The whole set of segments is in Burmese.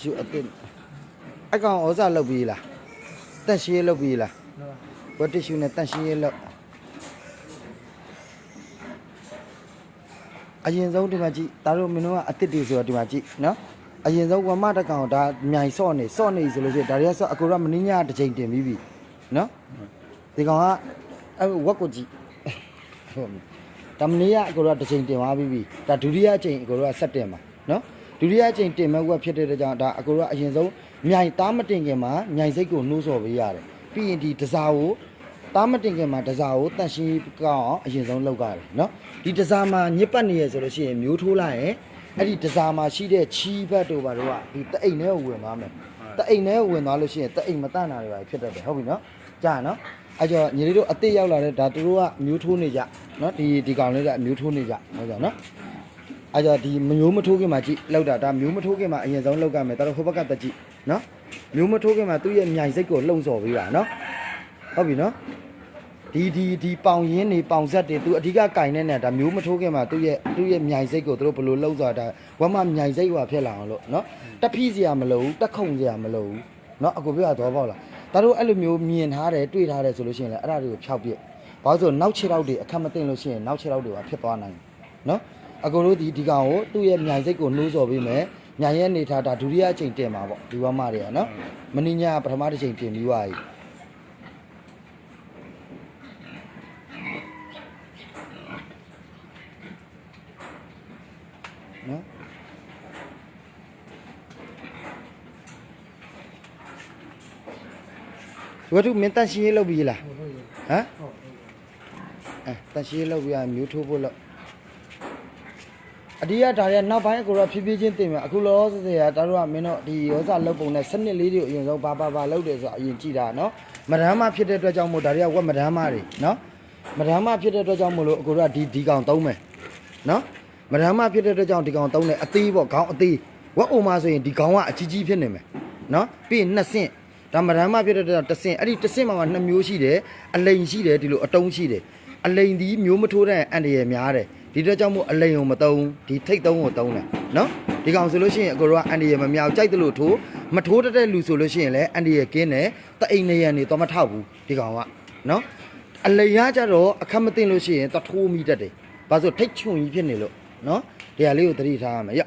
ရှုအစ်အကောင်ဩဇာလုပ်ပြီးလားတက်ရှည်လုပ်ပြီးလားဝတ်တရှုနဲ့တက်ရှည်လုပ်အရင်ဆုံးဒီမှာကြည့်ဒါတို့မင်းတို့ကအစ်စ်တွေဆိုတော့ဒီမှာကြည့်နော်အရင်ဆုံးဝမတကောင်ဒါမြိုင်စော့နေစော့နေဆိုလို့ရှိရင်ဒါတွေကစော့အကူရမင်းညာတစ်ချိန်တင်ပြီးပြီနော်ဒီကောင်ကအဲဝက်ကိုကြည့်ဟုတ်ပြီဒါမနေ့ကအကူရတစ်ချိန်တင်သွားပြီးပြီဒါဒုတိယအချိန်အကူရဆက်တင်ပါနော် ဒုတိယအကြိမ်တင်မဲ့ဝက်ဖြစ်တဲ့တကြောင်ဒါအကိုကအရင်ဆုံးမြိုင်တားမတင်ခင်မှာမြိုင်စိတ်ကိုနှိုးဆော်ပေးရတယ်ပြီးရင်ဒီတစားကိုတားမတင်ခင်မှာတစားကိုတန့်ရှင်းကောင်းအောင်အရင်ဆုံးလုပ်ရတယ်နော်ဒီတစားမှာညစ်ပတ်နေရဆိုလို့ရှိရင်မျိုးထိုးလိုက်ရင်အဲ့ဒီတစားမှာရှိတဲ့ချီးဘတ်တို့ဘာတို့ကဒီတအိမ်ထဲကိုဝင်သွားမယ်တအိမ်ထဲကိုဝင်သွားလို့ရှိရင်တအိမ်မတန့်တာတွေပါဖြစ်တတ်တယ်ဟုတ်ပြီနော်ကြာနော်အဲ့ကြောင့်ညီလေးတို့အစ်စ်ရောက်လာတဲ့ဒါတို့ကမျိုးထိုးနေကြနော်ဒီဒီကောင်လေးကအမျိုးထိုးနေကြဟုတ်ကြနော် အဲကြောင့်ဒီမမျိုးမထိုးခင်မှာကြည့်လောက်တာဒါမျိုးမထိုးခင်မှာအရင်ဆုံးလောက်ကမယ်ဒါတော့ဟိုဘက်ကတက်ကြည့်နော်မျိုးမထိုးခင်မှာသူ့ရဲ့မြိုင်စိတ်ကိုလှုံ့ဆော်ပေးပါနော်ဟုတ်ပြီနော်ဒီဒီဒီပေါင်ရင်းနေပေါင်ဆက်တွေသူအဓိကကင်နေနေတာမျိုးမထိုးခင်မှာသူ့ရဲ့သူ့ရဲ့မြိုင်စိတ်ကိုသူတို့ဘယ်လိုလှုပ်ဆိုတာဝမ်းမမြိုင်စိတ်ဟွာဖြစ်လာအောင်လို့နော်တက်ဖိစရာမလိုဘူးတက်ခုံစရာမလိုဘူးနော်အကိုပြောတော့ပေါ့လားဒါတို့အဲ့လိုမျိုးမြင်ထားတယ်တွေ့ထားတယ်ဆိုလို့ရှိရင်လည်းအဲ့ဒါတွေကိုဖြောက်ပြစ်ဘာလို့ဆိုနောက်ခြေထောက်တွေအခက်မသိလို့ရှိရင်နောက်ခြေထောက်တွေပါဖြစ်သွားနိုင်နော် အကိုတို့ဒီဒီကောင်ကိုသူ့ရဲ့မြိုင်စိတ်ကိုနှိုးဆော်ပေးမယ်မြိုင်ရဲ့နေထားတာဒုတိယအချိန်တင်မှာပေါ့ဒီဝမ်းမတွေကနော်မင်းညာပထမတစ်ချိန်ပြင်ပြီးသွားပြီနော်ဝတ္ထုမင်းတန်ရှင်းရေးလုပ်ပြီးလားဟမ်အဲတန်ရှင်းရေးလုပ်ပြီးရမျိုးထိုးဖို့လို့ အဒီကဒါတွေကနောက်ပိုင်းကိုတော့ဖြည်းဖြည်းချင်းတင်မယ်အခုလောလောဆယ်ဆယ်ကဒါတို့ကမင်းတို့ဒီရောစလုပ်ပုံနဲ့စနစ်လေးတွေကိုအရင်ဆုံးဘာဘာဘာလုပ်တယ်ဆိုတော့အရင်ကြည့်တာနော်မဒမ်းမဖြစ်တဲ့အတွက်ကြောင့်မို့ဒါတွေကဝက်မဒမ်းမတွေနော်မဒမ်းမဖြစ်တဲ့အတွက်ကြောင့်မို့လို့အခုတို့ကဒီဒီကောင်သုံးမယ်နော်မဒမ်းမဖြစ်တဲ့အတွက်ကြောင့်ဒီကောင်သုံးတယ်အသေးပေါ့ခေါင်းအသေးဝက်အိုမာဆိုရင်ဒီကောင်ကအကြီးကြီးဖြစ်နေမယ်နော်ပြီးရင်နှစ်ဆင့်ဒါမဒမ်းမဖြစ်တဲ့အတွက်ကြောင့်တစ်ဆင့်အဲ့ဒီတစ်ဆင့်မှာမှနှစ်မျိုးရှိတယ်အလိန်ရှိတယ်ဒီလိုအတုံးရှိတယ်အလိန်ဒီမျိုးမထိုးတဲ့အန်တရယ်များတယ် ဒီတော့ကြောင့်မို့အလိန်ကိုမတုံးဒီထိတ်တုံးကိုတုံးတယ်နော်ဒီကောင်ဆိုလို့ရှိရင်အကိုတို့ကအန်တရယ်မမြောက်ကြိုက်တယ်လို့ထိုးမထိုးတတ်တဲ့လူဆိုလို့ရှိရင်လည်းအန်တရယ်ကင်းတယ်တအိမ်နေရန်နေတော့မထောက်ဘူးဒီကောင်ကနော်အလိန်ရကြတော့အခက်မသိလို့ရှိရင်တထိုးမိတတ်တယ်ဘာလို့ထိတ်ချွန်ကြီးဖြစ်နေလို့နော်ဒီဟာလေးကိုသတိထားရမယ်ရ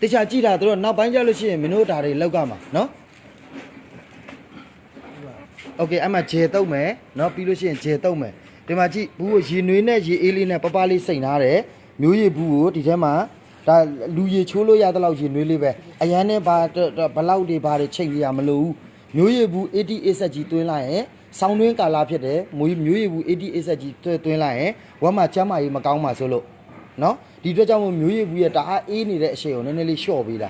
တခြားကြည့်တာတို့နောက်ပိုင်းကျလို့ရှိရင်မင်းတို့ဒါတွေလောက်ကမှာနော်โอเคအဲ့မှာဂျေတုံးမယ်เนาะပြီးလို့ရှိရင်ဂျေတုံးမယ် ဒီမှာကြည့်ဘူးကိုရေနွေးနဲ့ရေအေးလေးနဲ့ပပလေးစိန်ထားတယ်မျိုးရည်ဘူးကိုဒီထဲမှာဒါလူရည်ချိုးလို့ရတဲ့လောက်ရေနွေးလေးပဲအရန်နဲ့ဘာဘလောက်တွေဘာတွေချိန်ပြရမလို့ဘူးမျိုးရည်ဘူး88ဆက်ကြီးတွင်းလိုက်ရင်ဆောင်းတွင်းကာလာဖြစ်တယ်မျိုးမျိုးရည်ဘူး88ဆက်ကြီးတွင်းတွင်းလိုက်ရင်ဝမ်းမှာချမ်းမာရေးမကောင်းပါဆိုလို့နော်ဒီအတွက်ကြောင့်မို့မျိုးရည်ဘူးရတအားအေးနေတဲ့အရှိန်ကိုနည်းနည်းလေးလျှော့ပေးတာ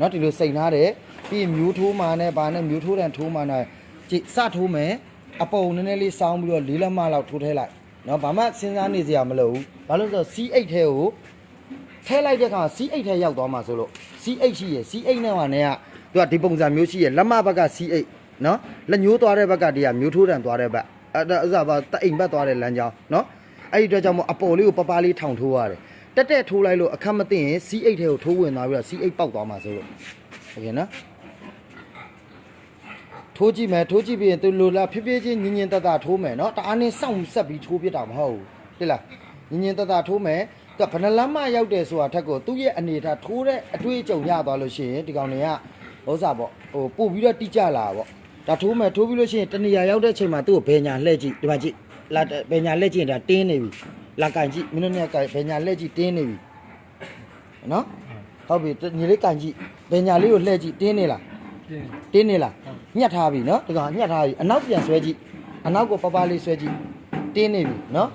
နော်ဒီလိုစိန်ထားတယ်ပြီးရင်မျိုးထိုးမှနဲ့ဗာနဲ့မျိုးထိုးတန်ထိုးမှနဲ့ကြည့်စထိုးမယ် အပုံနည်းနည်းလေးစောင်းပြီးတော့လေးလက်မလောက်ထိုးထည့်လိုက်နော်ဘာမှစဉ်းစားနေစရာမလိုဘူးဘာလို့လဲဆိုတော့ C8 ထဲကိုထည့်လိုက်တဲ့အခါ C8 ထဲရောက်သွားမှာဆိုလို့ C8 ရှိရယ် C8 နဲ့ဟာနဲ့ကသူကဒီပုံစံမျိုးရှိရယ်လက်မဘက်က C8 နော်လက်ညိုးသွားတဲ့ဘက်ကဒီကမျိုးထိုးတန်သွားတဲ့ဘက်အဲ့ဒါဥစားပါတအိမ်ဘက်သွားတဲ့လမ်းကြောင်းနော်အဲ့ဒီအတွက်ကြောင့်မို့အပေါ်လေးကိုပပလေးထောင်ထိုးရတယ်တက်တက်ထိုးလိုက်လို့အခက်မသိရင် C8 ထဲကိုထိုးဝင်သွားပြီးတော့ C8 ပောက်သွားမှာဆိုလို့ဟုတ်ကဲ့နော် ထိုးကြည့်မယ်ထိုးကြည့်ပြီးရင်သူလိုလားဖြည်းဖြည်းချင်းညင်ညင်တတထိုးမယ်နော်တအားနဲ့စောင့်ဆက်ပြီးထိုးပြတာမဟုတ်ဘူးတိလားညင်ညင်တတထိုးမယ်သူကဘဏလမ်းမရောက်တယ်ဆိုတာထက်ကိုသူ့ရဲ့အနေထားထိုးတဲ့အတွေ့အကြုံရသွားလို့ရှိရင်ဒီကောင်တွေကဥစ္စာပေါ့ဟိုပို့ပြီးတော့တိကျလာပေါ့ဒါထိုးမယ်ထိုးပြီးလို့ရှိရင်တနေရာရောက်တဲ့အချိန်မှာသူ့ကိုဘယ်ညာလှည့်ကြည့်ဒီမှာကြည့်လာဘယ်ညာလှည့်ကြည့်ရင်ဒါတင်းနေပြီလာကန်ကြည့်မင်းတို့နဲ့ကန်ဘယ်ညာလှည့်ကြည့်တင်းနေပြီနော်ဟုတ်ပြီညီလေးကန်ကြည့်ဘယ်ညာလေးကိုလှည့်ကြည့်တင်းနေလား တင်းနေလားညှက်ထားပြီနော်ဒီကောင်ညှက်ထားပြီအနောက်ပြန်ဆွဲကြည့်အနောက်ကိုပပလေးဆွဲကြည့်တင်းနေပြီနော်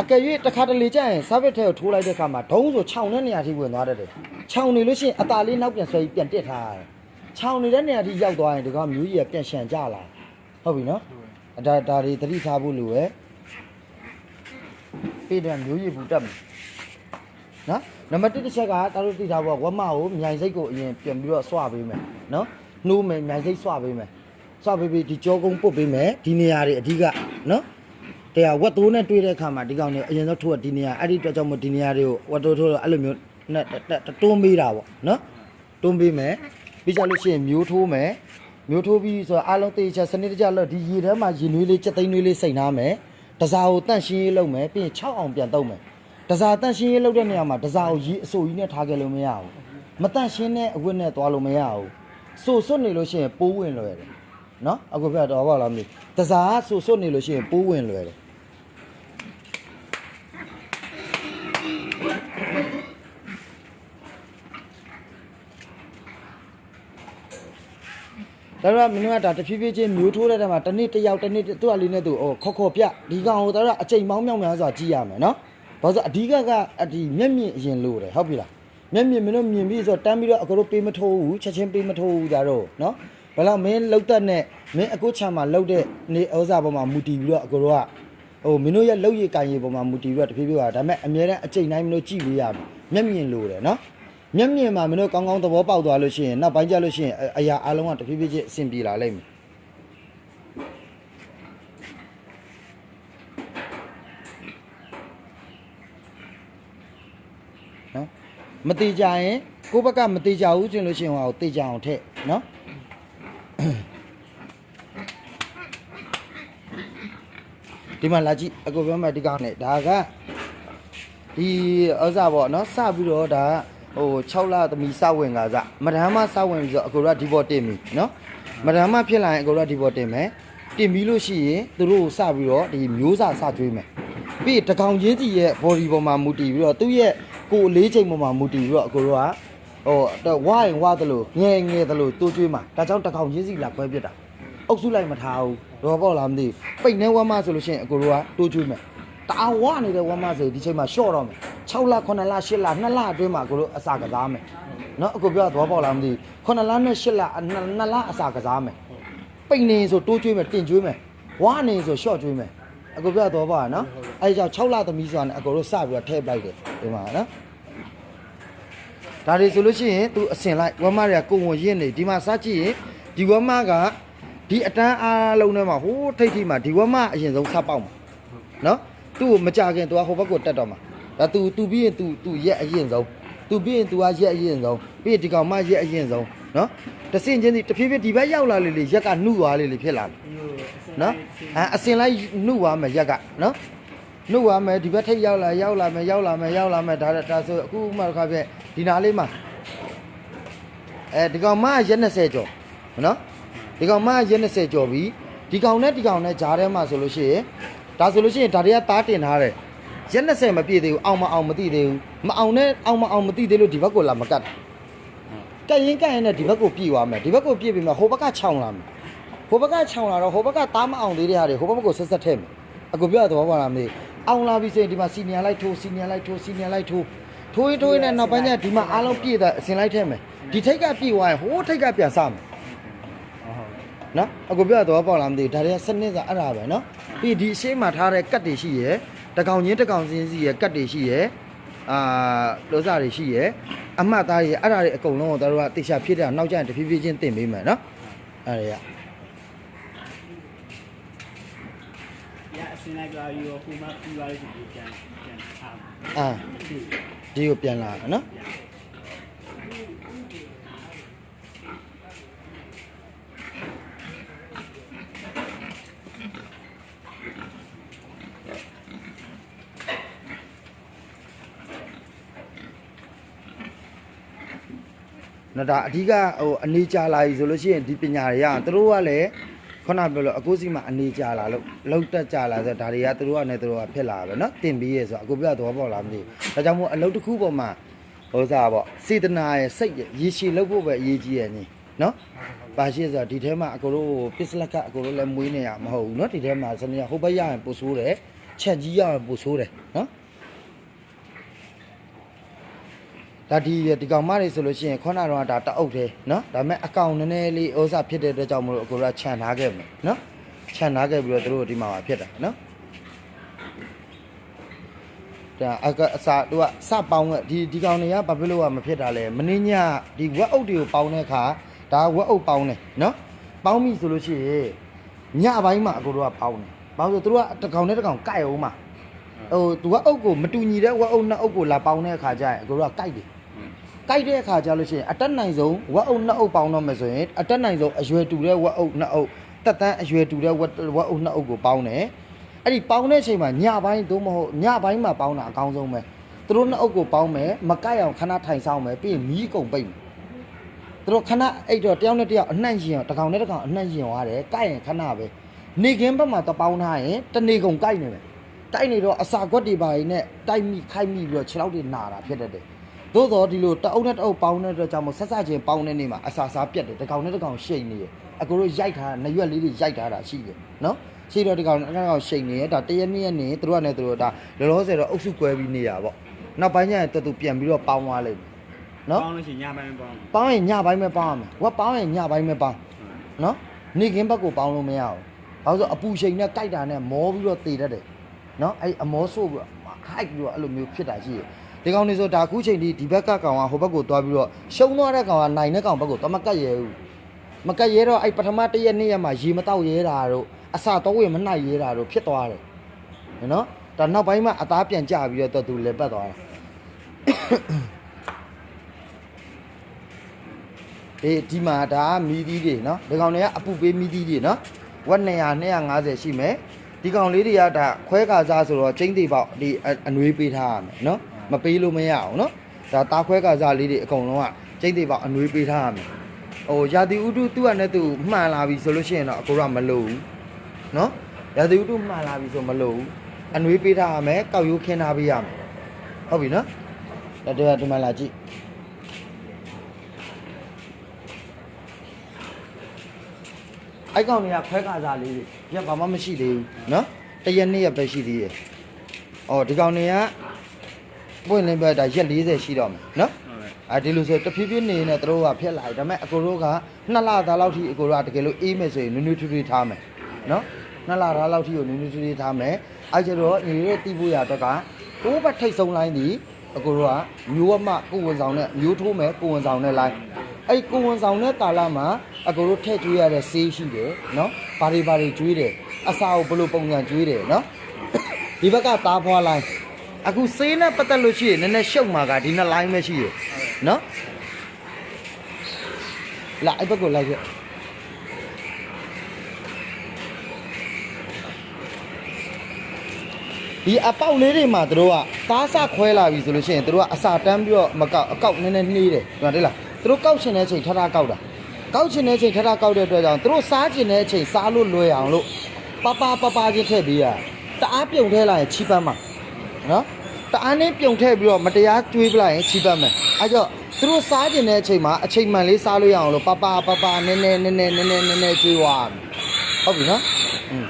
အကယ်၍တစ်ခါတလေကျရင် service ထဲကိုထိုးလိုက်တဲ့အခါမှာဒုံးဆိုခြောင်တဲ့နေရာထိဝင်သွားတတ်တယ်ခြောင်နေလို့ရှိရင်အตาလေးနောက်ပြန်ဆွဲပြီးပြန်တက်ထားရတယ်ခြောင်နေတဲ့နေရာထိရောက်သွားရင်ဒီကောင်မျိုးကြီးကပြန်ရှန်ကြလာဟုတ်ပြီနော်ဒါဒါတွေသတိထားဖို့လိုပဲပြေးတယ်မျိုးရည်ဘူးတက်မယ်နော် နံပါတ်1တစ်ချက်ကတားတို့သိထားဖို့ကဝက်မကိုမြိုင်စိတ်ကိုအရင်ပြန်ပြီးတော့ဆွပေးမယ်နော်နှိုးမယ်မြိုင်စိတ်ဆွပေးမယ်ဆွပေးပြီးဒီကြောကုန်းပုတ်ပေးမယ်ဒီနေရာတွေအဓိကနော်တရားဝက်သိုးနဲ့တွေ့တဲ့အခါမှာဒီကောင်တွေအရင်ဆုံးထိုးကဒီနေရာအဲ့ဒီအတွက်ကြောင့်မို့ဒီနေရာတွေကိုဝက်သိုးထိုးတော့အဲ့လိုမျိုးနဲ့တက်တက်တွန်းပေးတာပေါ့နော်တွန်းပေးမယ်ပြီးကြလို့ရှိရင်မျိုးထိုးမယ်မျိုးထိုးပြီးဆိုတော့အားလုံးတေချာစနစ်တကျလို့ဒီရေထဲမှာရေနွေးလေးချက်သိန်းနွေးလေးစိတ်ထားမယ်တစားကိုတန့်ရှင်းရေးလုပ်မယ်ပြီးရင်6အောင်ပြန်တုံးမယ် တစားတန့်ရှင်းရေးလုပ်တဲ့နေရာမှာတစားကိုရေအစိုးကြီးနဲ့ထားခဲ့လို့မရဘူးမတန့်ရှင်းတဲ့အဝတ်နဲ့သွားလို့မရဘူးဆိုစွတ်နေလို့ရှိရင်ပိုးဝင်လွယ်တယ်နော်အခုပြတော့ဘာလားမသိတစားကဆိုစွတ်နေလို့ရှိရင်ပိုးဝင်လွယ်တယ်ဒါတော့မင်းတို့ကဒါတဖြည်းဖြည်းချင်းမျိုးထိုးတဲ့တဲမှာတစ်နေ့တစ်ယောက်တစ်နေ့သူ့အလေးနဲ့သူဟိုခေါက်ခေါ်ပြဒီကောင်ဟိုတော့အချိန်မောင်းမြောင်းများစွာကြည့်ရမယ်နော် ဘာလို့ဆိုအဓိကကအဒီမျက်မြင်အရင်လို့တယ်ဟုတ်ပြီလားမျက်မြင်မင်းတို့မြင်ပြီးဆိုတန်းပြီးတော့အကိုတို့ပေးမထိုးဘူးချက်ချင်းပေးမထိုးဘူးဒါတော့နော်ဘယ်တော့မင်းလှုပ်တတ်နဲ့မင်းအကိုချမ်းမှာလှုပ်တဲ့နေဩဇာပေါ်မှာမူတည်ပြီးတော့အကိုတို့ကဟိုမင်းတို့ရဲ့လှုပ်ရည်ကန်ရည်ပေါ်မှာမူတည်ပြီးတော့တဖြည်းဖြည်းကဒါပေမဲ့အများနဲ့အချိန်တိုင်းမင်းတို့ကြည့်လို့ရမယ်မျက်မြင်လို့တယ်နော်မျက်မြင်မှာမင်းတို့ကောင်းကောင်းသဘောပေါက်သွားလို့ရှိရင်နောက်ပိုင်းကျလို့ရှိရင်အအရာအလုံးကတဖြည်းဖြည်းချင်းအဆင်ပြေလာလိမ့်မယ် မတိကြရင်ကိုယ့်ဘက်ကမတိကြဘူးကျင်လို့ရှိရင်ဟိုတိကြအောင်ထည့်နော်ဒီမှာလာကြည့်အကိုပြောမှဒီကောင်နဲ့ဒါကဒီဥစ္စာပေါ့နော်စပြီးတော့ဒါဟို6လသမီးစဝင်ကစမဒမ်းမစဝင်ပြီးတော့အကိုတို့ကဒီဘောတင်ပြီနော်မဒမ်းမဖြစ်လာရင်အကိုတို့ကဒီဘောတင်မယ်တင်ပြီးလို့ရှိရင်သူတို့ကိုစပြီးတော့ဒီမျိုးစာစကျွေးမယ်ပြီးတကောင်ချင်းစီရဲ့ body ပေါ်မှာမူတည်ပြီးတော့သူ့ရဲ့ ကိုယ်အလေးချိန်ပေါ်မှာမူတည်ပြီးတော့အကိုတို့ကဟိုတော့ဝါရင်ဝါသလိုငယ်ငယ်သလိုတိုးကျွေးမှာဒါကြောင့်တကောင်ချင်းစီလာခွဲပြစ်တာအုပ်စုလိုက်မထားဘူးတော့ပေါ့လားမသိဘူးပိတ်နေဝမ်းမဆိုလို့ရှိရင်အကိုတို့ကတိုးကျွေးမယ်တအားဝနေတဲ့ဝမ်းမဆိုဒီချိန်မှာရှော့တော့မယ်6လ9လ10လ2လအတွင်းမှာကိုတို့အစာကစားမယ်နော်အခုပြောတော့ပေါ့လားမသိဘူး9လနဲ့10လ2လအစာကစားမယ်ပိတ်နေဆိုတိုးကျွေးမယ်တင်ကျွေးမယ်ဝါနေဆိုရှော့ကျွေးမယ် အခုပြောတော့ပါနော်အဲကြောင့်6လသမီးဆိုတာနဲ့အကိုတို့စပြီးတော့ထည့်ပလိုက်တယ်ဒီမှာနော်ဒါတွေဆိုလို့ရှိရင် तू အစင်လိုက်ဝမ်းမတွေကကိုဝင်ရင်းနေဒီမှာစကြည့်ရင်ဒီဝမ်းမကဒီအတန်းအားလုံးထဲမှာဟိုးထိတ်ထိတ်မှာဒီဝမ်းမအရင်ဆုံးစပေါက်မှာ နော်သူ့ကိုမကြခင် तू ကဟိုဘက်ကိုတက်တော့မှာဒါ तू तू ပြီးရင် तू तू ရက်အရင်ဆုံး तू ပြီးရင် तू ကရက်အရင်ဆုံးပြီးရင်ဒီကောင်မရက်အရင်ဆုံး နော်တဆင့်ချင်းစီတဖြည်းဖြည်းဒီဘက်ရောက်လာလေလေရက်ကနှုတ်သွားလေလေဖြစ်လာတယ်နော်အဲအစင်လိုက်နှုတ်သွားမယ်ရက်ကနော်နှုတ်သွားမယ်ဒီဘက်ထိပ်ရောက်လာရောက်လာမယ်ရောက်လာမယ်ရောက်လာမယ်ဒါဒါဆိုအခုမှတစ်ခါပြည့်ဒီနာလေးမှာအဲဒီကောင်မရက်20ကျော်နော်ဒီကောင်မရက်20ကျော်ပြီဒီကောင်နဲ့ဒီကောင်နဲ့ဂျားထဲမှာဆိုလို့ရှိရင်ဒါဆိုလို့ရှိရင်ဒါတွေကတားတင်ထားတယ်ရက်20မပြည့်သေးဘူးအောင်မအောင်မသိသေးဘူးမအောင်နဲ့အောင်မအောင်မသိသေးလို့ဒီဘက်ကိုလာမကတ်တာ ကတ်ရင်ကတ်ရင်နဲ့ဒီဘက်ကိုပြေးသွားမယ်ဒီဘက်ကိုပြေးပြီးမှဟိုဘက်ကခြောင်လာမယ်ဟိုဘက်ကခြောင်လာတော့ဟိုဘက်ကတားမအောင်သေးတဲ့ဟာတွေဟိုဘက်ကိုဆက်ဆက်ထည့်မယ်အခုပြောရတော့ဘာလားမသိအောင်လာပြီဆိုရင်ဒီမှာစီနီယာလိုက်ထိုးစီနီယာလိုက်ထိုးစီနီယာလိုက်ထိုးထိုးရင်ထိုးရင်နဲ့နောက်ပိုင်းကျဒီမှာအားလုံးပြည့်တာအစင်လိုက်ထည့်မယ်ဒီထိတ်ကပြေးသွားရင်ဟိုထိတ်ကပြန်စမယ်နော်အခုပြောတော့ပေါ့လားမသိဘူးဒါတွေကစနစ်ကအဲ့ဒါပဲနော်ပြီးဒီအရှိမှထားတဲ့ကတ်တွေရှိရယ်တကောင်ချင်းတကောင်ချင်းစီရယ်ကတ်တွေရှိရယ် အာလောစားတွေရှိရယ်အမှတ်သားတွေအဲ့ဒါတွေအကုန်လုံးကိုတို့ကတေချာဖြစ်တဲ့အောင်နောက်ကျရင်တဖြည်းဖြည်းချင်းတင်ပေးမယ်နော်အဲ့ဒါရရအစင်းလိုက်ပါရောခုမှပြပါလိမ့်ဒီပြန်ပြန်အားအာဒီကိုပြန်လာတာနော် နော်ဒါအဓိကဟိုအနေကြလာပြီဆိုလို့ရှိရင်ဒီပညာတွေရအောင်သူတို့ကလည်းခုနပြောလို့အကိုစီမှာအနေကြလာလို့လောက်တက်ကြလာဆိုတော့ဒါတွေကသူတို့ကလည်းသူတို့ကဖြစ်လာပဲเนาะတင်ပြီးရဲဆိုတော့အကိုပြောတော့ပေါ့လားမသိဘူးဒါကြောင့်မို့အလုပ်တစ်ခုပေါ်မှာဟိုစားပေါ့စေတနာရဲ့စိတ်ရဲ့ရေရှည်လုပ်ဖို့ပဲအရေးကြီးရဲ့ညီเนาะပါရှိဆိုတော့ဒီထဲမှာအကိုတို့ပစ္စလက်ကအကိုတို့လည်းမွေးနေရမဟုတ်ဘူးเนาะဒီထဲမှာစနေဟိုဘက်ရရင်ပို့ဆိုးတယ်ချက်ကြီးရရင်ပို့ဆိုးတယ်เนาะ ဒါဒီဒီကောင်မတွေဆိုလို့ရှိရင်ခုနကတော့ဒါတအုပ်သေးနော်ဒါပေမဲ့အကောင်နည်းနည်းလေးဩစာဖြစ်တဲ့အတွက်ကြောင့်မလို့အကိုကခြံထားခဲ့မယ်နော်ခြံထားခဲ့ပြီးတော့တို့ဒီမှာပါဖြစ်တာနော်ဒါအကအစာတို့ကစပေါင်းကဒီဒီကောင်တွေကဘာဖြစ်လို့ကမဖြစ်တာလဲမင်းညဒီဝက်အုပ်တွေကိုပေါင်းတဲ့အခါဒါဝက်အုပ်ပေါင်းတယ်နော်ပေါင်းပြီဆိုလို့ရှိရင်ညအပိုင်းမှာအကိုတို့ကပေါင်းတယ်ပေါင်းဆိုတို့ကတကောင်နဲ့တကောင်ကိုက်အောင်မှာဟိုသူကအုပ်ကိုမတူညီတဲ့ဝက်အုပ်နှစ်အုပ်ကိုလာပေါင်းတဲ့အခါကျရင်အကိုတို့ကကိုက်တယ် ကြိုက်တဲ့အခါကျလို့ရှိရင်အတက်နိုင်ဆုံးဝက်အုပ်နှစ်အုပ်ပေါင်းတော့မယ်ဆိုရင်အတက်နိုင်ဆုံးအရွယ်တူတဲ့ဝက်အုပ်နှစ်အုပ်တက်တန်းအရွယ်တူတဲ့ဝက်ဝက်အုပ်နှစ်အုပ်ကိုပေါင်းတယ်အဲ့ဒီပေါင်းတဲ့အချိန်မှာညပိုင်းသို့မဟုတ်ညပိုင်းမှာပေါင်းတာအကောင်းဆုံးပဲသူတို့နှစ်အုပ်ကိုပေါင်းမယ်မကိုက်အောင်ခဏထိုင်ဆောင်မယ်ပြီးရင်မီးကုန်ပိတ်မယ်သူတို့ခဏအဲ့တော့တယောက်နဲ့တယောက်အနှံ့ရှင်အောင်တစ်ကောင်နဲ့တစ်ကောင်အနှံ့ရှင်သွားတယ်ကိုက်ရင်ခဏပဲနေကင်းဘက်မှာတပေါင်းထားရင်တနေကုန်ကိုက်နေတယ်တိုက်နေတော့အစာကွက်တွေပါရင်နဲ့တိုက်မိခိုက်မိပြီးတော့ခြေထောက်တွေနာတာဖြစ်တတ်တယ် သို့တော့ဒီလိုတအုပ်နဲ့တအုပ်ပေါင်းတဲ့အတွက်ကြောင့်မို့ဆက်ဆက်ချင်းပေါင်းတဲ့နေ့မှာအစာစားပြတ်တယ်တစ်ကောင်နဲ့တစ်ကောင်ရှိန်နေရအကိုတို့ရိုက်ထားတာနရွက်လေးတွေရိုက်ထားတာရှိတယ်နော်ရှိတော့ဒီကောင်နဲ့တစ်ကောင်ရှိန်နေရဒါတရက်နေ့ရက်နေသူတို့ကလည်းသူတို့ဒါလောလောဆယ်တော့အုပ်စုကွဲပြီးနေရပေါ့နောက်ပိုင်းကျရင်တူတူပြန်ပြီးတော့ပေါင်းသွားလိမ့်မယ်နော်ပေါင်းလို့ရှိရင်ညပိုင်းပေါင်းပေါင်းရင်ညပိုင်းပဲပေါင်းရမယ်ဝက်ပေါင်းရင်ညပိုင်းပဲပေါင်းနော်နေကင်းဘက်ကိုပေါင်းလို့မရဘူးဘာလို့ဆိုအပူချိန်နဲ့ကြိုက်တာနဲ့မောပြီးတော့တည်တတ်တယ်နော်အဲ့အမောဆိုးပြီးတော့ခိုက်ပြီးတော့အဲ့လိုမျိုးဖြစ်တာရှိတယ် ဒီကောင်နေဆိုဒါအခုချိန်ဒီဒီဘက်ကကောင်ကဟိုဘက်ကိုသွားပြီးတော့ရှုံသွားတဲ့ကောင်ကနိုင်တဲ့ကောင်ဘက်ကိုသွားမကတ်ရဲဘူးမကတ်ရဲတော့အဲ့ပထမတစ်ရက်နေ့ရက်မှာရေမတောက်ရဲတာတို့အစာတော့ဝေမနိုင်ရဲတာတို့ဖြစ်သွားတယ်နော်ဒါနောက်ပိုင်းမှာအသားပြန်ကျပြီးတော့သူလည်းပတ်သွားတာအေးဒီမှာဒါကမီးသီးတွေနော်ဒီကောင်တွေကအပူပေးမီးသီးတွေနော်ဝက်200 250ရှိမယ်ဒီကောင်လေးတွေကဒါခွဲကာစားဆိုတော့ကျင်းသေးပေါက်ဒီအအနွေးပေးထားရမယ်နော် မပေးလို့မရအောင်နော်ဒါတာခွဲကာစားလေးတွေအကုန်လုံးကကျင်းသေးပေါက်အနွေးပေးထားရမယ်ဟိုရာသီဥတုသူ့အနေနဲ့သူမှန်လာပြီဆိုလို့ရှိရင်တော့အကိုကမလို့ဘူးနော်ရာသီဥတုမှန်လာပြီဆိုမလို့ဘူးအနွေးပေးထားရမယ်ကောက်ရိုးခင်းထားပေးရမယ်ဟုတ်ပြီနော်ဒါတည်းကဒီမှာလာကြည့်အိုက်ကောင်တွေကခွဲကာစားလေးတွေရက်ဘာမှမရှိသေးဘူးနော်တရက်နှစ်ရက်ပဲရှိသေးတယ်။အော်ဒီကောင်တွေက ပွင့်လင်းပြတာရက်40ရှိတော့မယ်နော်ဟုတ်ကဲ့။အဲဒီလိုဆိုတဖြည်းဖြည်းနေနေသူတို့ကဖျက်လာတယ်ဒါပေမဲ့အကိုတို့ကနှစ်လသားလောက်ထိအကိုတို့ကတကယ်လို့အေးမယ်ဆိုရင်နွေးနွေးထွေးထွေးထားမယ်နော်။နှစ်လသားလောက်ထိကိုနွေးနွေးထွေးထွေးထားမယ်။အဲကျတော့ညီတို့တီးဖို့ရတော့ကကိုယ်ဘက်ထိတ်ဆုံးလိုင်းဒီအကိုတို့ကမျိုးဝမကိုယ်ဝန်ဆောင်နဲ့မျိုးထိုးမယ်ကိုယ်ဝန်ဆောင်နဲ့လိုင်းအဲ့ကိုယ်ဝန်ဆောင်တဲ့ကာလမှာအကိုတို့ထည့်ကျွေးရတဲ့ဆေးရှိတယ်နော်ဘာတွေဘာတွေကျွေးတယ်အစာကိုဘယ်လိုပုံစံကျွေးတယ်နော်ဒီဘက်ကသားဖွာလိုင်း အခုဆေးနဲ့ပတ်သက်လို့ရှိရင်နည်းနည်းရှုပ်မှာကဒီနှစ်လိုင်းပဲရှိရယ်နော်လာအဲ့ဘက်ကိုလိုက်ခဲ့ဒီအပေါက်လေးတွေမှာသူတို့ကသားစခွဲလာပြီဆိုလို့ရှိရင်သူတို့ကအစာတန်းပြီးတော့မကောက်အကောက်နည်းနည်းနှေးတယ်ဟုတ်တယ်လားသူတို့ကောက်ချင်တဲ့အချိန်ထထကောက်တာကောက်ချင်တဲ့အချိန်ထထကောက်တဲ့အတွက်ကြောင့်သူတို့စားချင်တဲ့အချိန်စားလို့လွယ်အောင်လို့ပပပပချင်းထည့်ပေးရတအားပြုံထဲလာရင်ချီးပန်းမှာ နော်တအားနဲ့ပြုံထဲပြီးတော့မတရားကျွေးပလိုက်ရင်ချီးပန်းမယ်အဲကြောင့်သူတို့စားချင်တဲ့အချိန်မှာအချိန်မှန်လေးစားလို့ရအောင်လို့ပပပပနည်းနည်းနည်းနည်းနည်းနည်းနည်းနည်းကျွေးသွားဟုတ်ပြီနော်อืม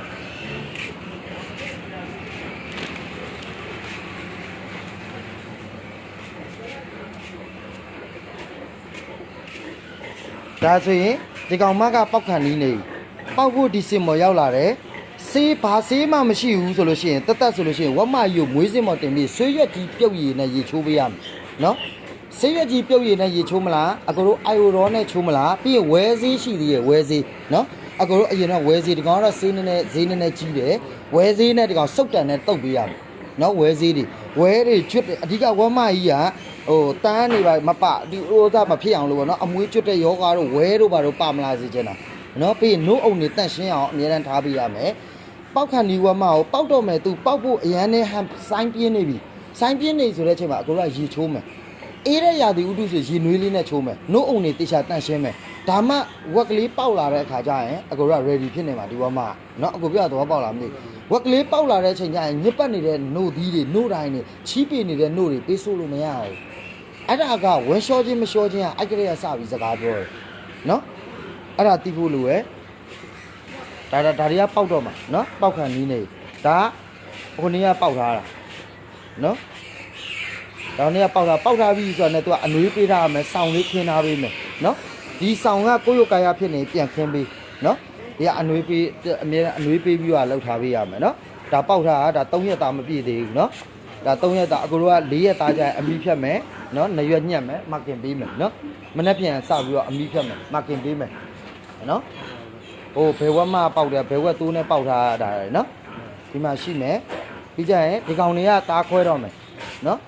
ဒါဆိုရင်ဒီကောင်မကပောက်ခံနီးနေပြီပောက်ဖို့ဒီစင်မော်ရောက်လာတယ် ဆေးဘာဆေးမှမရှိဘူးဆိုလို့ရှိရင်တက်တက်ဆိုလို့ရှိရင်ဝက်မယူမွေးစင်မော်တင်ပြီးဆွေးရက်ကြီးပြုတ်ရည်နဲ့ရေချိုးပေးရမယ်နော်ဆေးရက်ကြီးပြုတ်ရည်နဲ့ရေချိုးမလားအကိုတို့အိုင်ယိုရောနဲ့ချိုးမလားပြီးရင်ဝဲဆေးရှိသေးရဲ့ဝဲဆေးနော်အကိုတို့အရင်တော့ဝဲဆေးဒီကောင်ကတော့ဆေးနည်းနည်းဈေးနည်းနည်းကြီးတယ်ဝဲဆေးနဲ့ဒီကောင်စုတ်တန်နဲ့တုတ်ပေးရမယ်နော်ဝဲဆေးတွေဝဲတွေကျွတ်တယ်အဓိကဝက်မကြီးကဟိုတန်းနေပါမပဒီဥဒ္ဒမဖြစ်အောင်လို့ပေါ့နော်အမွေးကျွတ်တဲ့ယောဂါတို့ဝဲတို့ဘာတို့ပါမလာစေချင်တာနော်ပြီးရင်နိုးအုံနေတန့်ရှင်းအောင်အများတန်းထားပေးရမယ် ပေါက်ခါနီဝက်မကိုပေါက်တော့မယ်သူပေါက်ဖို့အရန်နဲ့ဟန်ဆိုင်းပြင်းနေပြီဆိုင်းပြင်းနေဆိုတဲ့အချိန်မှာအကိုကရေချိုးမယ် အေးတဲ့ရာသီဥတုဆိုရေနွေးလေးနဲ့ချိုးမယ်နှုတ်အုံနေတေချာတန့်ရှင်းမယ်ဒါမှဝက်ကလေးပေါက်လာတဲ့အခါကျရင်အကိုက ready ဖြစ်နေမှာဒီဘက်မှာเนาะအကိုပြတော့ပေါက်လာမသိဘူးဝက်ကလေးပေါက်လာတဲ့အချိန်ကျရင်ညစ်ပတ်နေတဲ့နှုတ်သီးတွေနှုတ်တိုင်းတွေချီးပေနေတဲ့နှုတ်တွေပေးဆိုးလို့မရဘူးအဲ့ဒါကဝင်းလျှောခြင်းမလျှောခြင်းကအဲ့ကလေးကစပြီးစကားပြောတယ်เนาะအဲ့ဒါသိဖို့လိုရဲ့ ဒါဒါဒါတွေကပေါက်တော့မှာနော်ပေါက်ခံနီးနေဒါဟိုနေကပေါက်ထားတာနော်ဒါနေကပေါက်ထားပေါက်ထားပြီဆိုတော့ね तू ကအနွေးပေးထားမယ်စောင်လေးခင်းထားပေးမယ်နော်ဒီစောင်ကကိုယ့်ရုပ်ကာယဖြစ်နေပြန်ခင်းပေးနော်ဒီကအနွေးပေးအမြဲအနွေးပေးပြီးတော့လောက်ထားပေးရမယ်နော်ဒါပေါက်ထားတာဒါ3ရက်သားမပြည့်သေးဘူးနော်ဒါ3ရက်သားအကူရောက4ရက်သားကြာအမိဖြတ်မယ်နော်နရွက်ညက်မယ်မကင်ပေးမယ်နော်မနေ့ပြန်စပြီးတော့အမိဖြတ်မယ်မကင်ပေးမယ်နော် ဟိုဘယ်ဝက်မှပေါက်တယ်ဘယ်ဝက်သိုးနဲ့ပေါက်ထားတာလေနော်ဒီမှာရှိမယ်ပြီးကြရင်ဒီကောင်တွေကသားခွဲတော့မယ်နော်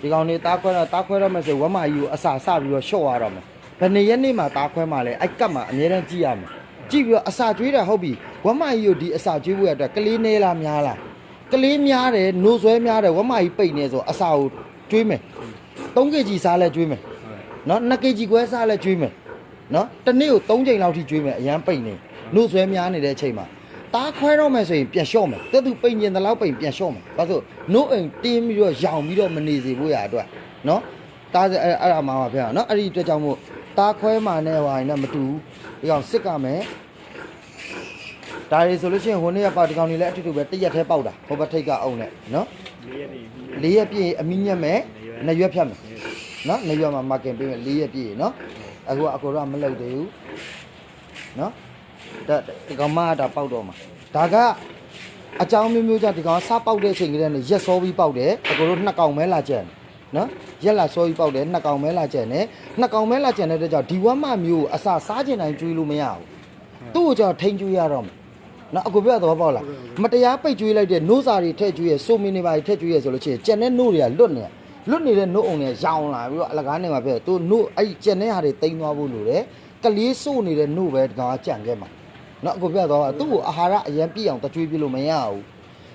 ဒီဒီကောင်နေသားခွဲတော့သားခွဲတော့မယ်ဆိုဝက်မကြီးကိုအစာစပြီးတော့ရှော့ရတော့မယ်ဘယ်နှစ်ရက်နေ့မှသားခွဲမှလဲအဲ့ကတ်မှာအများတန်းကြည့်ရမယ်ကြည့်ပြီးတော့အစာကျွေးတာဟုတ်ပြီဝက်မကြီးကိုဒီအစာကျွေးဖို့ရအတွက်ကလေးနေလားများလားကလေးများတယ်နိုးဆွဲများတယ်ဝက်မကြီးပိတ်နေဆိုအစာကိုကျွေးမယ်3 kg စားလဲကျွေးမယ်နော်2 kg ခွဲစားလဲကျွေးမယ်နော်တစ်နေ့ကို3ချိန်လောက်ထိကျွေးမယ်အရန်ပိတ်နေ နှုတ်ဆွဲများနေတဲ့အချိန်မှာတားခွဲတော့မယ်ဆိုရင်ပြန်လျှော့မယ်တက်သူပိတ်ညင်တဲ့လောက်ပိတ်ပြန်လျှော့မယ်ဘာလို့နှုတ်အိမ်တင်းပြီးတော့ရောင်ပြီးတော့မနေစေဖို့ရအတွက်နော်တားအဲ့အဲ့အမှားပါဗျာနော်အဲ့ဒီအတွက်ကြောင့်မို့တားခွဲမှနဲ့ဟိုင်းနဲ့မတူဘူးဒီကောင်စစ်ကမယ်ဒါရီဆိုလို့ရှိရင်ဟိုနေ့ကပါဒီကောင်နေလဲအထူးတူပဲတရက်သေးပေါက်တာဟိုဘက်ထိတ်ကအုံနဲ့နော်လေးရက်နေပြီလေးရက်ပြည့်အမီးညက်မယ်နှစ်ရွက်ဖြတ်မယ်နော်နေရွာမှာမာကင်ပေးမယ်၄ရက်ပြည့်နော်အခုကအကိုတော့မလုပ်သေးဘူးနော် ဒါဒီကောင်မကဒါပေါက်တော့မှာဒါကအကြောင်းမျိုးမျိုးကြောင့်ဒီကောင်ကစပေါက်တဲ့အချိန်ကလေးနဲ့ရက်စောပြီးပေါက်တယ်အကိုတို့နှစ်ကောင်မဲလာကြံနော်ရက်လာစောပြီးပေါက်တယ်နှစ်ကောင်မဲလာကြံတယ်နှစ်ကောင်မဲလာကြံတဲ့အတွက်ကြောင့်ဒီဝမ်းမမျိုးကိုအစာစားကျင်တိုင်းကျွေးလို့မရဘူးသူ့ကိုကြောင့်ထိန်ကျွေးရတော့မယ်နော်အကိုပြောတော့ပေါ့လားမတရားပိတ်ကျွေးလိုက်တဲ့နိုးစာတွေထည့်ကျွေးရဆိုမင်းတွေပါထည့်ကျွေးရဆိုလို့ရှိရင်ကြံတဲ့နိုးတွေကလွတ်နေရလွတ်နေတဲ့နှုတ်အောင်နဲ့ရောင်လာပြီးတော့အလကားနေမှာဖြစ်တယ်သူနှုတ်အဲ့ကျန်တဲ့ဟာတွေတိမ့်သွားဖို့လိုတယ်ကလေးစို့နေတဲ့နှုတ်ပဲဒီကောင်ကကြံခဲ့မှာ เนาะအခုပြတော့သူ့ကိုအာဟာရအရင်ပြည့်အောင်တကြွေးပြလို့မရဘူး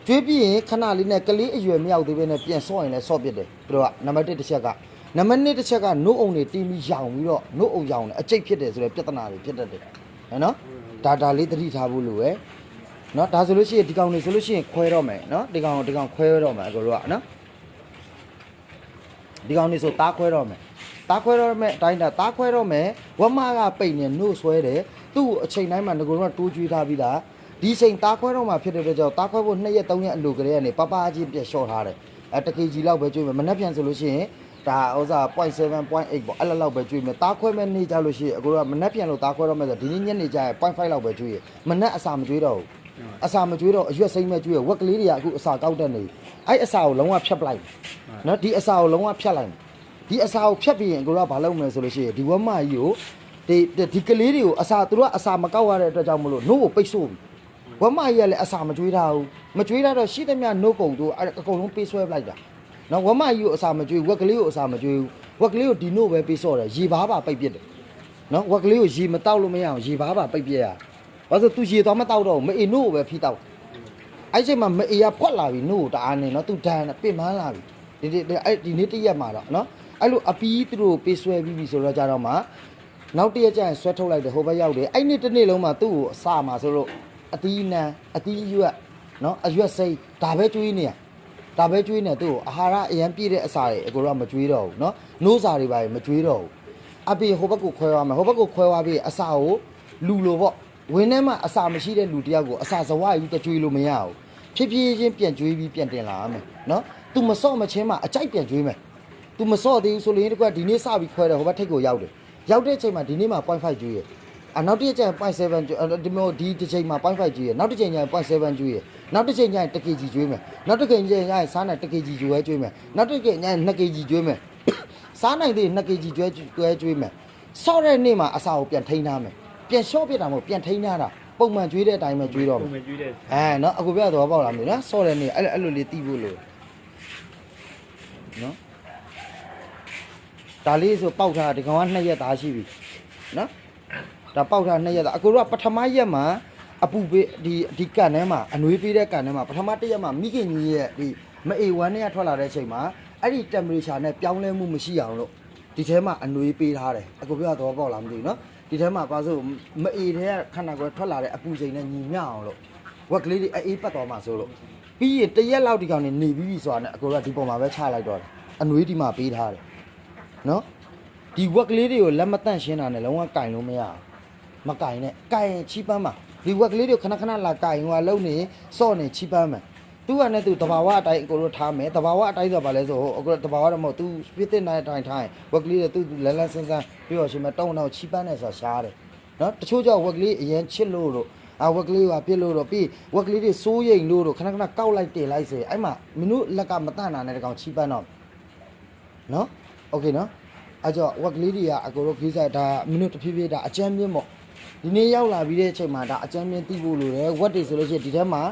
ကျွေးပြရင်ခဏလေးနဲ့ကလေးအရွယ်မရောက်သေးဘဲနဲ့ပြန်ဆော့ရင်လည်းဆော့ပြစ်တယ်သူတို့ကနံပါတ်1တစ်ချက်ကနံပါတ်2တစ်ချက်ကနှုတ်အောင်တွေတင်းပြီးရောင်ပြီးတော့နှုတ်အောင်ရောင်တယ်အကျိတ်ဖြစ်တယ်ဆိုတဲ့ပြဿနာတွေဖြစ်တတ်တယ်เนาะဒါဒါလေးသတိထားဖို့လိုပဲเนาะဒါဆိုလို့ရှိရင်ဒီကောင်တွေဆိုလို့ရှိရင်ခွဲတော့မယ်เนาะဒီကောင်ဒီကောင်ခွဲတော့မယ်အကိုတို့ကเนาะ ဒီကောင်နေဆိုတားခွဲတော့မယ်တားခွဲတော့မယ်အတိုင်းတာတားခွဲတော့မယ်ဝမကပိတ်နေနှုတ်ဆွဲတယ် သူ့ကိုအချိန်တိုင်းမှာငကိုတော့တိုးကျွေးထားပြီးသားဒီချိန်တားခွဲတော့မှဖြစ်တဲ့အတွက်ကြောင့်တားခွဲဖို့2ရက်3ရက်အလိုကလေးကနေပပချင်းပြက်လျှော့ထားတယ်အဲတ kg လောက်ပဲကျွေးမယ်မနှက်ပြန်ဆိုလို့ရှိရင်ဒါဥစား0.7 0.8ပေါ့အဲ့လောက်လောက်ပဲကျွေးမယ်တားခွဲမဲ့နေကြလို့ရှိရင်အကိုကမနှက်ပြန်လို့တားခွဲတော့မယ်ဆိုဒီနေ့ညနေကျရင်0.5လောက်ပဲကျွေးရမနှက်အစာမကျွေးတော့ဘူးအစာမကျွေးတော့အရွက်စိမ့်မဲ့ကျွေးရဝက်ကလေးတွေကအခုအစာကောက်တတ်နေအဲ့အစာကိုလုံးဝဖြတ်ပလိုက်နော်ဒီအစာကိုလုံးဝဖြတ်လိုက်မယ်ဒီအစာကိုဖြတ်ပြီးရင်ကိုတော့ဘာလုပ်မလဲဆိုလို့ရှိရင်ဒီဝက်မကြီးကို ဒီဒီကလေးတွေကိုအစာသူတို့ကအစာမကောက်ရတဲ့အတွက်ကြောင့်မလို့နှုတ်ကိုပိတ်ဆို့ပြီဝက်မကြီးကလည်းအစာမကျွေးထားဘူးမကျွေးထားတော့ရှိသမျှနှုတ်ကုန်တို့အဲ့အကုန်လုံးပေးဆွဲပလိုက်တာနော်ဝက်မကြီးကိုအစာမကျွေးဝက်ကလေးကိုအစာမကျွေးဘူးဝက်ကလေးကိုဒီနှုတ်ပဲပေးဆော့တယ်ရေဘားပါပိတ်ပစ်တယ်နော်ဝက်ကလေးကိုရေမတောက်လို့မရအောင်ရေဘားပါပိတ်ပစ်ရဘာလို့သူရေသွားမတောက်တော့ဘူးမအေနှုတ်ကိုပဲဖိတောက်အဲ့ချိန်မှာမအေးရဖွက်လာပြီနှုတ်ကိုတအားနေနော်သူဒဏ်နဲ့ပင်မန်းလာပြီဒီဒီဒီအဲ့ဒီနေ့တစ်ရက်မှာတော့နော်အဲ့လိုအပီးသူတို့ပေးဆွဲပြီးပြီဆိုတော့ကြတော့မှ နောက်တစ်ရက်ကျရင်ဆွဲထုတ်လိုက်တယ်ဟိုဘက်ရောက်တယ်အဲ့နေ့တစ်နေ့လုံးမှာသူ့ကိုအစာမှာဆိုလို့အသီးနှံအသီးရွက်နော်အရွက်စိတ်ဒါပဲကျွေးနေရဒါပဲကျွေးနေသူ့ကိုအာဟာရအရင်ပြည့်တဲ့အစာတွေအကိုတော့မကျွေးတော့ဘူးနော်နိုးစာတွေပါမကျွေးတော့ဘူးအပီဟိုဘက်ကိုခွဲသွားမယ်ဟိုဘက်ကိုခွဲသွားပြီးအစာကိုလူလိုပေါ့ဝင်းထဲမှာအစာမရှိတဲ့လူတယောက်ကိုအစာစဝါယူတကျွေးလို့မရဘူးဖြည်းဖြည်းချင်းပြန်ကျွေးပြီးပြန်တင်လာရမယ်နော် तू မစော့မချင်းမှာအကြိုက်ပြန်ကျွေးမယ် तू မစော့သေးဘူးဆိုရင်တကွဒီနေ့စပြီးခွဲတယ်ဟိုဘက်ထိတ်ကိုရောက်တယ် ရောက်တဲ့အချိန်မှာဒီနေ့မှာ0.5ကျွေးရအနောက်တစ်ရက်ကျရင်0.7ကျွေးဒီမျိုးဒီတစ်ချိန်မှာ 0.5ကျွေးရနောက်တစ်ချိန်ကျရင် 0.7ကျွေးရနောက်တစ်ချိန်ကျရင် 1 kg ကျွေးမယ်နောက်တစ်ချိန်ကျရင်စားနိုင် 1 kg ကျွေးကျွေးမယ်နောက်တစ်ချိန်ကျရင် 2 kg ကျွေးမယ်စားနိုင်သေး 2 kg ကျွေးကျွေးကျွေးမယ်စော့တဲ့နေ့မှာအစာကိုပြန်ထိန်းထားမယ်ပြန်လျှော့ပြစ်တာမဟုတ်ပြန်ထိန်းထားတာပုံမှန်ကျွေးတဲ့အတိုင်းပဲကျွေးတော့မယ်ပုံမှန်ကျွေးတဲ့အဲနော်အခုပြတော့ပေါ့လားမလို့နော်စော့တယ်နေအဲ့အဲ့လိုလေးတီးဖို့လို့နော် ဒါလေးဆိုပေါက်ထားဒီကောင်က2ရက်သားရှိပြီနော်ဒါပေါက်ထား2ရက်သားအခုတော့ပထမရက်မှာအပူပေးဒီဒီကန်ထဲမှာအနှွေးပေးတဲ့ကန်ထဲမှာပထမတစ်ရက်မှာမိခင်ကြီးရဲ့ဒီမအေဝမ်းနဲ့ထွက်လာတဲ့အချိန်မှာအဲ့ဒီ temperature နဲ့ပြောင်းလဲမှုမရှိအောင်လို့ဒီထဲမှာအနှွေးပေးထားတယ်အခုပြတော့ပေါ့လားမသိဘူးနော်ဒီထဲမှာပါဆိုမအေတဲ့ခန္ဓာကိုယ်ထွက်လာတဲ့အပူချိန်နဲ့ညီမျှအောင်လို့ဝက်ကလေးတွေအေးပတ်သွားမှာဆိုလို့ပြီးရင်တရက်လောက်ဒီကောင်နေနေပြီးပြီဆိုတာနဲ့အကိုကဒီပုံမှာပဲချလိုက်တော့တယ်အနှွေးဒီမှာပေးထားတယ် နော်ဒီဝက်ကလေးတွေကိုလက်မတန့်ရှင်းတာနဲ့လုံးဝကင်လို့မရဘူးမကင်နဲ့ကင်ရင်ချီးပန်းမှာဒီဝက်ကလေးတွေကိုခဏခဏလာကင်ဟိုကလုံနေစော့နေချီးပန်းမှာသူကနဲ့သူတဘာဝအတိုင်းအကိုတို့ထားမယ်တဘာဝအတိုင်းဆိုပါလဲဆိုဟိုအကိုတဘာဝတော့မဟုတ်သူပြစ်တဲ့နိုင်တိုင်းထိုင်ဝက်ကလေးတွေသူလန်းလန်းဆန်းဆန်းပြီးတော့ရှင်မတုံတော့ချီးပန်းနေဆိုတာရှားတယ်နော်တချို့ကြောင့်ဝက်ကလေးအရင်ချစ်လို့လို့အဝက်ကလေးကပြစ်လို့တော့ပြီးဝက်ကလေးတွေစိုးရိမ်လို့တော့ခဏခဏကောက်လိုက်တင်လိုက်စေအဲ့မှာမင်းတို့လက်ကမတန့်တာနဲ့တကောင်ချီးပန်းတော့နော် โอเคနော်အဲ့ကြောင့်ဝက်ကလေးတွေကအကိုတို့ခေးစားဒါမင်းတို့တဖြည်းဖြည်းဒါအကျမ်းမြင့်ပေါ့ဒီနေ့ရောက်လာပြီးတဲ့အချိန်မှာဒါအကျမ်းမြင့်သိဖို့လိုတယ်ဝက်တွေဆိုလို့ရှိရင်ဒီထဲမှာ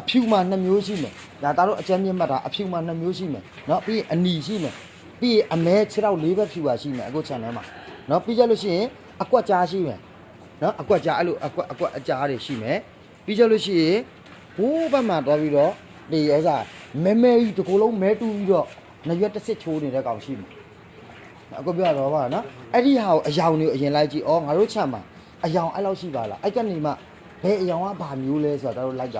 အဖြူမှာ2မျိုးရှိမယ်ဒါသားတို့အကျမ်းမြင့်မှတ်တာအဖြူမှာ2မျိုးရှိမယ်เนาะပြီးရင်အနီရှိမယ်ပြီးရင်အမဲ6တော့၄ဘက်ဖြူပါရှိမယ်အခု channel မှာเนาะပြီးကြလို့ရှိရင်အကွက်ကြားရှိမယ်เนาะအကွက်ကြားအဲ့လိုအကွက်အကွက်အကြားတွေရှိမယ်ပြီးကြလို့ရှိရင်ဘိုးဘက်မှာတွားပြီးတော့ဒီဥစားမဲမဲကြီးတစ်ကိုယ်လုံးမဲတူးပြီးတော့နရွက်တစ်စစ်ချိုးနေတဲ့ကောင်ရှိမယ် အခုပြောတော့ပါနော်အဲ့ဒီဟာကိုအယောင်တွေကိုအရင်လိုက်ကြည့်ဩငါတို့ချက်မှာအယောင်အဲ့လောက်ရှိပါလားအဲ့ကနေမှဘယ်အယောင်ကဘာမျိုးလဲဆိုတာတို့လိုက်ကြ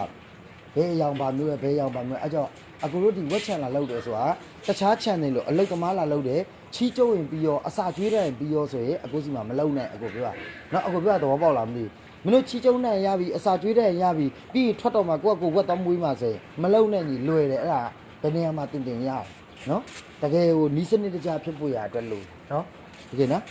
ဘယ်အယောင်ဘာမျိုးလဲဘယ်အယောင်ဘာမျိုးလဲအဲ့ကြောင့်အခုတို့ဒီ web channel လာလုပ်တယ်ဆိုတာတခြား channel လို့အလုတ်သမားလာလုပ်တယ်ချီးကျုပ်ရင်ပြီးရောအစာကျွေးတယ်ရင်ပြီးရောဆိုရင်အခုစီမှာမလုံနဲ့အခုပြောနော်အခုပြောတော့ပေါက်လာမသိဘူးမင်းတို့ချီးကျုံနဲ့ရပြီအစာကျွေးတဲ့ရပြီပြီးရင်ထွက်တော့မှကိုယ့်ကိုယ်ဝက်တော့မွေးမှဆိုရင်မလုံနဲ့ညီလွယ်တယ်အဲ့ဒါဘယ်နေရာမှာတင်တင်ရအောင် နော်တကယ်ကိုနီးစနစ်တကျဖြစ်ဖို့ရအတွက်လို့နော်ဒီကနော်